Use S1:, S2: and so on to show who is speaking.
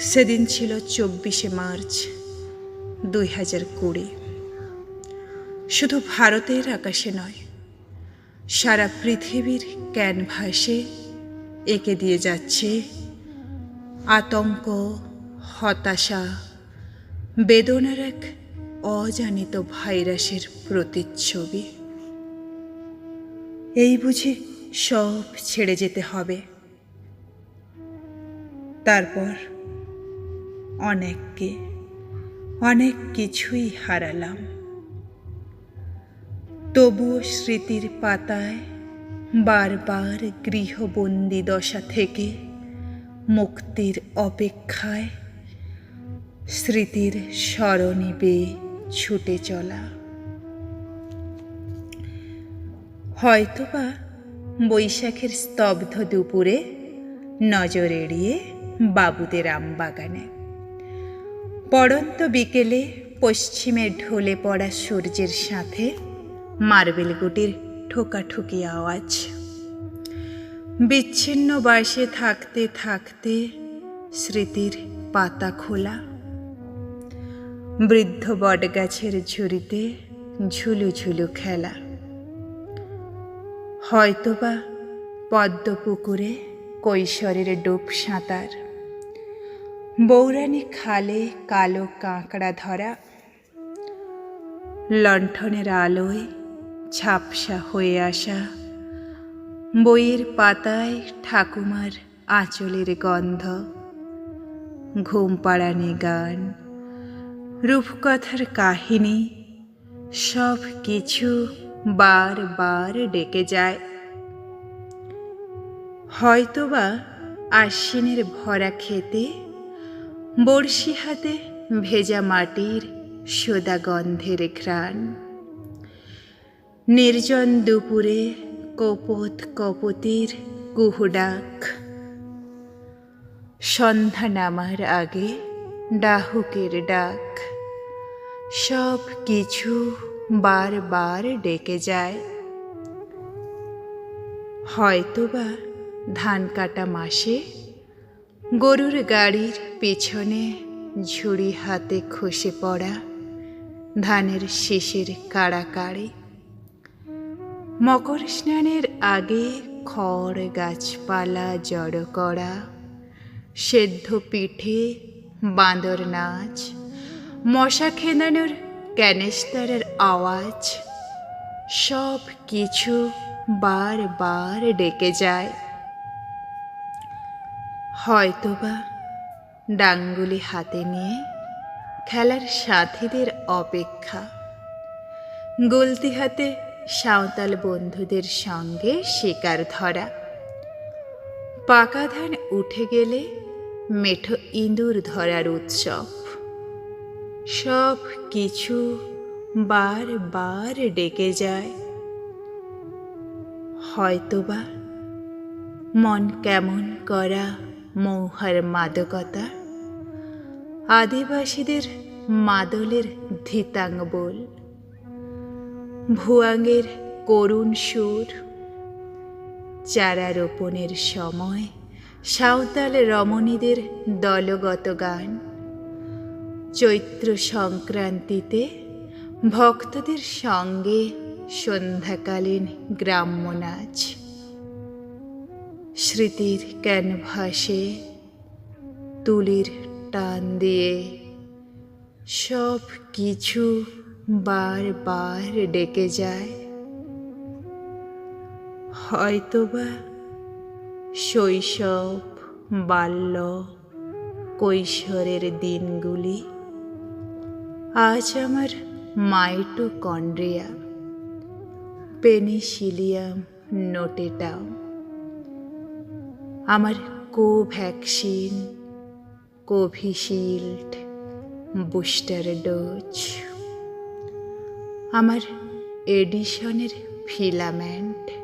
S1: সেদিন ছিল চব্বিশে মার্চ দুই হাজার কুড়ি। শুধু ভারতের আকাশে নয়, সারা পৃথিবীর ক্যানভাসে এঁকে দিয়ে যাচ্ছে আতঙ্ক, হতাশা, বেদনার এক অজানিত ভাইরাসের প্রতিচ্ছবি। এই বুঝি সব ছেড়ে যেতে হবে। তারপর অনেককে, অনেক কিছুই হারালাম। তবুও স্মৃতির পাতায় বারবার গৃহবন্দী দশা থেকে মুক্তির অপেক্ষায় স্মৃতির স্মরণে বেয়ে ছুটে চলা। হয়তোবা বৈশাখের স্তব্ধ দুপুরে নজর এড়িয়ে বাবুদের আমবাগানে পড়ন্ত বিকেলে পশ্চিমে ঢলে পড়া সূর্যের সাথে মার্বেল গুটির ঠোকাঠুকি আওয়াজ। বিচ্ছিন্ন বয়সে থাকতে থাকতে স্মৃতির পাতা খোলা। বৃদ্ধ বটগাছের ঝুড়িতে ঝুলু ঝুলু খেলা। হয়তোবা পদ্ম পুকুরে কৈশোরের ডুব সাঁতার। বৌরানী খালে কালো কাঁকড়া ধরা, লণ্ঠনের আলোয় ঝাপসা হয়ে আসা, বইয়ের পাতায় ঠাকুমার আঁচলের গন্ধ, ঘুম পাড়ানি গান, রূপকথার কাহিনী, সব কিছু বারবার ডেকে যায়। হয়তোবা আশ্বিনের ভরা খেতে বড়শি হাতে ভেজা মাটির সোদা গন্ধের ঘ্রাণ। নির্জন দুপুরে কপত কপতির কুহুডাক। সন্ধ্যা নামার আগে ডাহুকের ডাক। সব কিছু বারবার ডেকে যায়। হয়তোবা ধান কাটা মাসে গরুর গাড়ির পেছনে ঝুড়ি হাতে খসে পড়া ধানের শেষের কাড়াকাড়ি। মকর স্নানের আগে খড় গাছপালা জড়ো করা, সেদ্ধ পিঠে বাঁদর নাচ, মশা খেদানোর ক্যানেস্তারের আওয়াজ সব কিছু বারবার ডেকে যায়। হয়তোবা ডাঙ্গুলি হাতে নিয়ে খেলার সাথীদের অপেক্ষা। গলতি হাতে সাঁওতাল বন্ধুদের সঙ্গে শিকার ধরা। পাকা ধান উঠে গেলে মেঠো ইঁদুর ধরার উৎসব। সব কিছু বারবার ডেকে যায়। হয়তোবা মন কেমন করা মৌহার মাদকতা। আদিবাসীদের মাদলের ধিতাং বল। ভুয়াঙ্গের করুণ সুর। চারা রোপণের সময় সাঁওতাল রমণীদের দলগত গান। চৈত্র সংক্রান্তিতে ভক্তদের সঙ্গে সন্ধ্যাকালীন গ্রাম্য নাচ। স্মৃতির ক্যানভাসে তুলির টান দিয়ে সব কিছু বারবার ডেকে যায়। হয়তোবা শৈশব, বাল্য, কৈশোরের দিনগুলি আজ আমার মাইটোকন্ড্রিয়া, পেনিসিলিয়াম নোটেটাও আমার কোভ্যাক্সিন কোভিশিল্ড বুস্টার ডোজ। আমার এডিশনের ফিলামেন্ট।